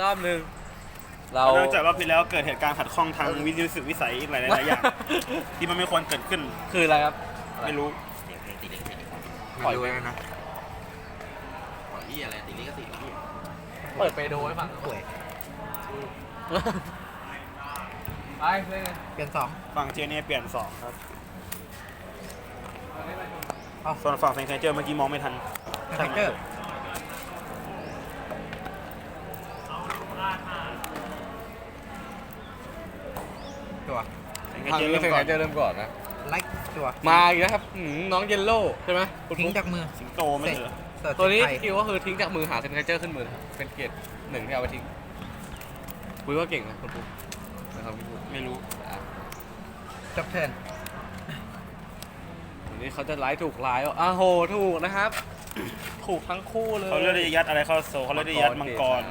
กรอบหนึ่งเรานอกจากรอบที่แล้วเกิดเหตุการณ์ขัดข้องทางวิทยุสึกวิสัยอีกหลายๆอย่าง ที่มันไม่ควรเกิดขึ้น คืออะไรครับไม่รู้ เสียงเพลงตีลิงก์ปล่อยไม่ไปรู้นะปล่อยที่อะไรตีลิงก์ก็ตีลิงก์เปิดไปดูให้ฟังป่วยไปเล่นกันเปลี่ยนสองฝั่งเจเนียเปลี่ยนสองครับเอาส่วนฝั่งเซนไคเจอร์เมื่อกี้มองไม่ทันไทเกอร์ วเซนไคทางเจอร์นี้เริ่มเซนก่ไคอนเจอร์เริ่มก่อนนะ ไลค์ตัวมาอีกแล้วครับหืมน้องเยลโล่ใช่ไหมคุณทิ้งฟุ๊กจากมือสิงโตไม่เหรอเสิร์ชตัวนี้ไทยสกิลก็คือทิ้งจากมือหาเซนไคเจอร์ขึ้นมือนะครับเป็นเกียรติหนึ่งที่เอาไปทิ้งคุยว่าเก่งนะคุณฟุ๊กนะครับพี่ฟุ๊กไม่รู้อะจบเทิร์นวันนี้เขาจะไลฟ์ถูกไลฟ์อะอ้าวโหถูกนะครับ ถูกทั้งคู่เลย เขาเลือกที่จะยัดอะไรเข้าโซลเขาเลือกที่จะยัดมังกร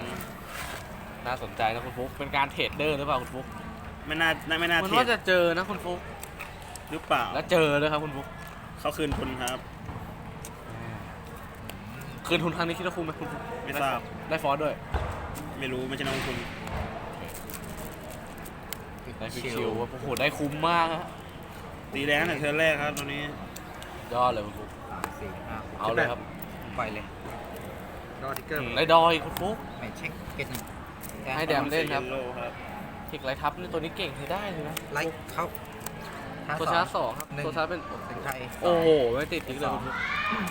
น่าสนใจนะคุณฟุ๊กเป็นการเทรดเดอร์หรือเปล่าคุณฟุ๊ก ไม่น่าไม่น่ามันเทียว่าบจะเจอนะคุณฟุ๊กหรือเปล่าแล้วเจอเลยครับคุณฟุ๊กเขาคืนทุนครับ คืนทุนครั้งนี้คิดว่าคุ้มไหมคุณฟุ๊กไม่ทราบ ได้ฟอสด้วย ไม่รู้ไม่ใช่นักลงทุนได้ฟิกชิลว่าโอ้โหได้คุ้มมากฮะตีแรงตั้งแต่เทิร์นแรกครับตอนนี้ยอดเลยคุณฟุ๊กสามสี่ห้าเอาเลยครับปล่อยเลยรอทิกเกอร์อืมได้ดอยคุณฟุ๊กไม่เช็คเกตหนึ่งให้แดมเล่นครับ ยลโล่ครับทิกไรทับนี่ตัวนี้เก่งใช้ได้เลยนะไลค์เข้าตัวชาร์จสองครับหนึ่งตัวชาร์จเป็นเป็นไทยโอ้โห ไม่ติดทิกเลยคุณฟุ๊ก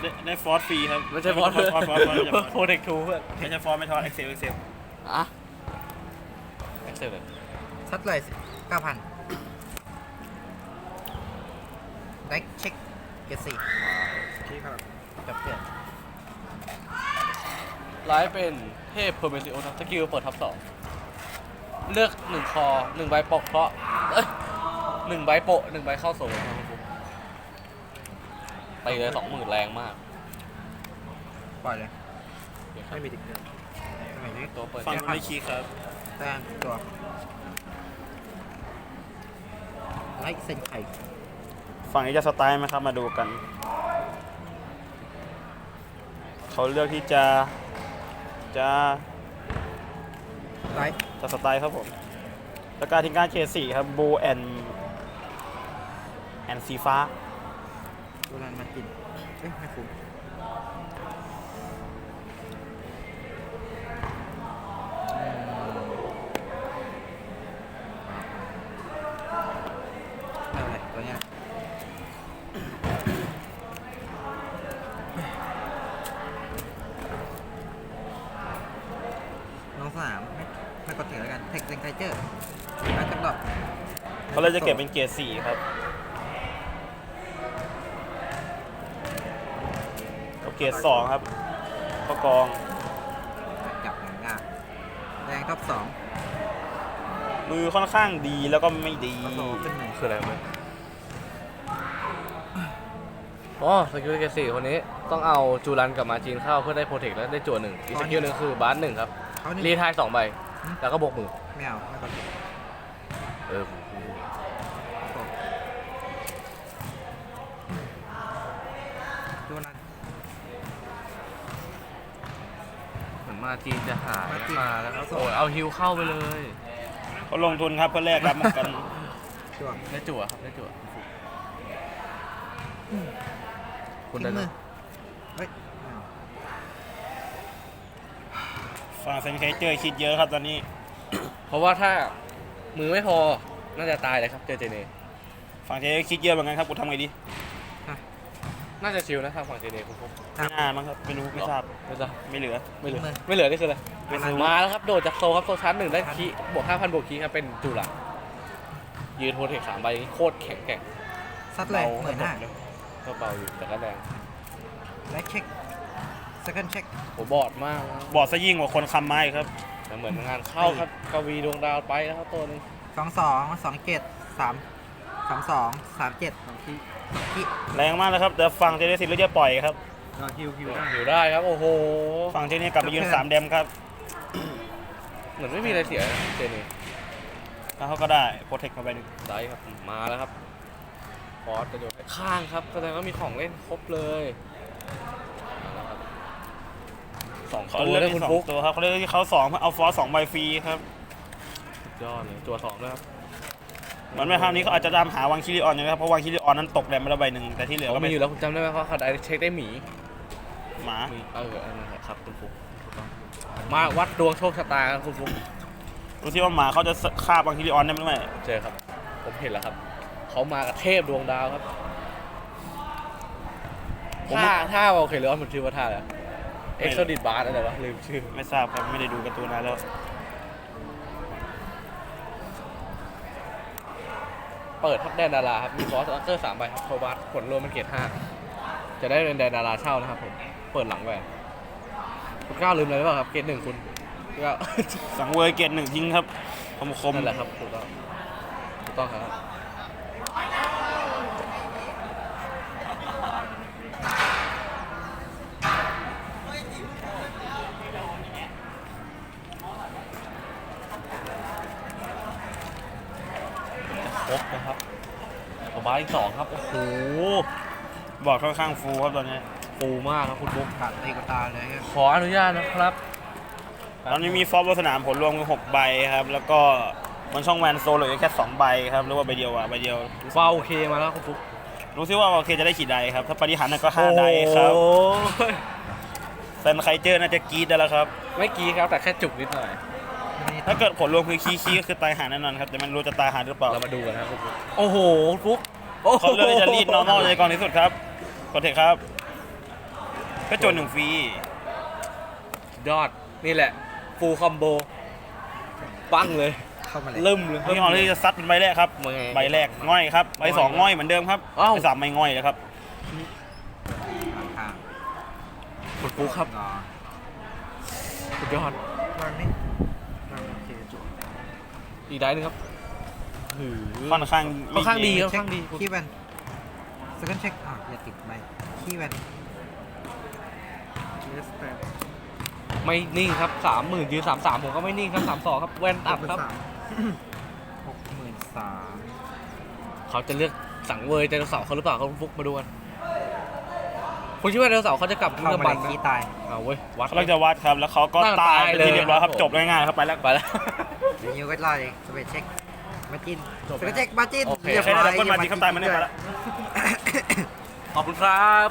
ได้ได้ฟอร์สฟรีครับไม่ใช่ฟอสฟอร์สฟอร์สฟอร์สฟอร์สไม่ใช่ฟอร์สโปรเทคทูเพื่อนไม่ใช่ฟอร์สไม่ทอดเอ็กเซลเอ็กเซลอะเอ็กเซลเลยซัดเลยเก้าพันไลค์เช็คเกตสี่จบเทิร์นไลฟ์เป็นเทพเพอร์เมซิโอสกิลเปิดท็อปสอง เลือกหนึ่งคอหนึ่งใบปกเพราะเอ้ยหนึ่งใบโปะหนึ่งใบเข้าโซ่ครับคุณฟุ๊กไปเลยสองหมื่นแรงมากปล่อยเลย เดี๋ยวครับไม่มีติ๊กเกอร์ไม่มีตัวเปิดฟังแค่ไม่คีย์ครับ แต้มตัวไลค์เซนไข่ฝั่งนี้จะสไตล์ไหมครับมาดูกัน เขาเลือกที่จะ จะ ไลค์จะสไตล์ครับผมแล้วการทิ้งการเคสี่ครับบูแอนแอนสีฟ้าดูรันมากิน เอ้ยไม่คุ้มอืมไม่เอาเลยตัวเนี้ยน้องสามไม่ไม่กดถึงแล้วกัน เทคเซน ไคเจอร์แล้วจับดอกเขาเลยจะเก็บเป็นเกียร์สี่ครับเอาเกียร์สองครับเข้ากองจับหนึ่งง่ายแดงท็อปสองมือค่อนข้างดีแล้วก็ไม่ดีก็โตขึ้นหนึ่งคืออะไรไหมอ๋อสกิลเกสี่คนนี้ต้องเอาจูรันกับมาจีนเข้าเพื่อได้โปรเทคและได้จั่วหนึ่งอีกสกิลหนึ่งคือบาสหนึ่งครับ เขานี่รีทายสองใบ แล้วก็บวกมือ ไม่เอาไม่กดถึงเออดูรันเหมือนมาจีนจะหายมาจีน มาแล้วครับโอ้ยเอาฮิวเข้าไปเลยเขาลงทุนครับเพื่อแลกรับเหมือนกันจั่วได้จั่วครับได้จั่วคุณทิ้ได้งมืนะอเฮ้ยไม่เอาฝั่งเซนไคเจอร์คิดเยอะครับตอนนี้ เพราะว่าถ้ามือไม่พอน่าจะตายเลยครับเจเจเนฝั่งเจคิดเยอะเหมือนกันครับกูทำไงดีน่าจะชิลนะทางฝั่งเจเนคุณฟุ๊กไม่น่ามั้งครับไม่รู้ไม่ทราบไม่ทราบไม่เหลือ ไม่เหลือมือไม่เหลือนี่คืออะไรไม่รู้มาแล้วครับโดดจากโซครับโซชั้นหนึ่งได้คีบวก5,000บวกคีครับเป็นจูหลักยืนโทเทคสามใบอย่างนี้โคตรแข็งแกร่งซัดเลยหมื่นห้าก็เบาอยู่แต่ก็แรงและเช็ค second check โหบอดมากนะบอดซะยิ่งกว่าคนคำไม้ครับ แต่เหมือนงานเข้าครับกวีดวงดาวไปแล้วครับตัวหนึงสองสองสองเจ็ดสามสามสองสามเจ็ดสองที่สองที่แรงมากเลยครับแต่ฝั่งเจเนสิตเลือกจะปล่อยครับก็ฮิวฮิวได้อยู่ได้ครับ โอ้โหฝั่งเจเนกลับมายืนสามแดมครับเหมือนไม่มีอะไรเสียนะเจนี่แล้วเขาก็ได้โปรเทคมาไปหนึ่งได้ครับมาแล้วครับฟอสกระโดดไปข้างครับแสดงว่ามีของเล่นครบเลยมาแล้วครับโซ สองเขาตัวเลือกเลยที่คุณสองฟุกตัวครับเขาเลือกที่เขาสองเอาฟอสสองใบฟรีครับสุดยอดเลยตัวสองด้วยครับเหมือนแม่ภาพนี้เขาอาจจะตามหาวังคิริออนอยู่นะครับเพราะวังคิริออนนั้นตกแดนไปแล้วใบหนึ่งแต่ที่เหลือเขาก็มีเป็นอยู่แล้วคุณจำได้ไหมว่าเขาได้เช็คได้หมีหมามีเอออันนั้นแหละครับคุณฟุกถูกต้องมาวัดดวงโชคชะตาครับคุณฟุกดูที่ว่าหมาเขาจะฆ่าวังคิริออนได้ไหมไม่เจอครับ ผมเห็นแล้วครับเขามากับเทพดวงดาวครับท่าท่าโอเคเลยว่ามันชื่อว่าท่าอะไร เอ็กซ์ดิดบาร์อะไรวะลืมชื่อ ไม่ทราบครับไม่ได้ดูการ์ตูนนานแล้วเปิดทับแดนดาราครับ มีฟอสอัคเกอร์สามใบครับโทบัสผลรวมมันเกียรติห้าจะได้เป็นแดนดาราเช่านะครับผม เปิดหลังแหวนคุณก้าวลืมอะไรหรือเปล่าครับ เกตหนึ่งคุณก็สังเวยเกตหนึ่งทิ้งครับคมคมนั่นแหละครับถูกต้องถูกต้องครับ บนะครับโทบัสอีกสองครับ โอ้โห บอร์ดค่อนข้างฟูลครับตอนนี้ ฟูมากครับคุณบุ๊กขาดตีกว่าตาเลยครับขออนุญาตนะครับ ตอนนี้มีฟอสบนสนามผลรวมคือหกใบครับ แล้วก็บนช่องแวนโซเหลือแค่สองใบครับหรือว่าใบเดียวอะใบเดียว ฟาวโอเคมาแล้วคุณฟุ๊กรู้ซิว่าโอเคจะได้กี่ใดครับ ถ้าปฏิหารย์นั่นก็ห้าใดครับโอ้ยแฟนใครเจอน่าจะกรีดได้แล้วครับ ไม่กี้ครับแต่แค่จุกนิดหน่อย ถ้าเกิดผลรวมคือคีคีก็คือตายหาแน่นอนครับ แต่มันรู้จะตายหาหรือเปล่า เรามาดูกันนะครับคุณฟุ๊กโอ้โหคุณฟุ๊กโอ้โหเขาเลือกที่จะรีดนอร์มอลในกองที่สุดครับกดเถอะครับ ก็จนหนึ่งฟรียอดนี่แหละ ฟูลคอมโบปังเลย เข้ามาเลย เริ่มเลยพี่ออลลี่จะซัดเป็นใบแรกครับมาไงใบแรกง่อยครับใบสองง่อยเหมือนเดิมครับอ้าว ใบสามไม่ง่อยเลยครับข้างคุณฟุ๊กครับงอสุดยอดวางนี่วางโอเคจุ อีกได้หนึงครับหือค่อนข้างค่อนข้างดีครับเช็คข้างดีขี้แวนสกันเช็คอะอย่าติดไปขี้แวนไม่นิ่งครับสามหมื่นยืนสามสามผมก็ไม่นิ่งครับสามสองครับแวนอัพครับหกหมื่นสามเขาจะเลือกสังเวยไดโนเสาร์เขาหรือเปล่าครับคุณฟุ๊กมาดูกันคุณคิดว่าไดโนเสาร์เขาจะกลับที่เข้าเรือมาบัเลนยนะขี้ตายเอาเว้ยวัดเขาจะวัดครับแล้วเขาก็นั่งตายตายเป็นที่เลยเรียบร้อยครับครับจบง่ายๆครับไปแล้วไปแล้วเดี๋ยวนิวก็ไล่สเปซเช็คมาจินจบสเปซเช็คมาจินโอเครียบใช้ร้ได้อยแล้วก็มาดีครับตายมาได้มาแล้วขอบคุณครับ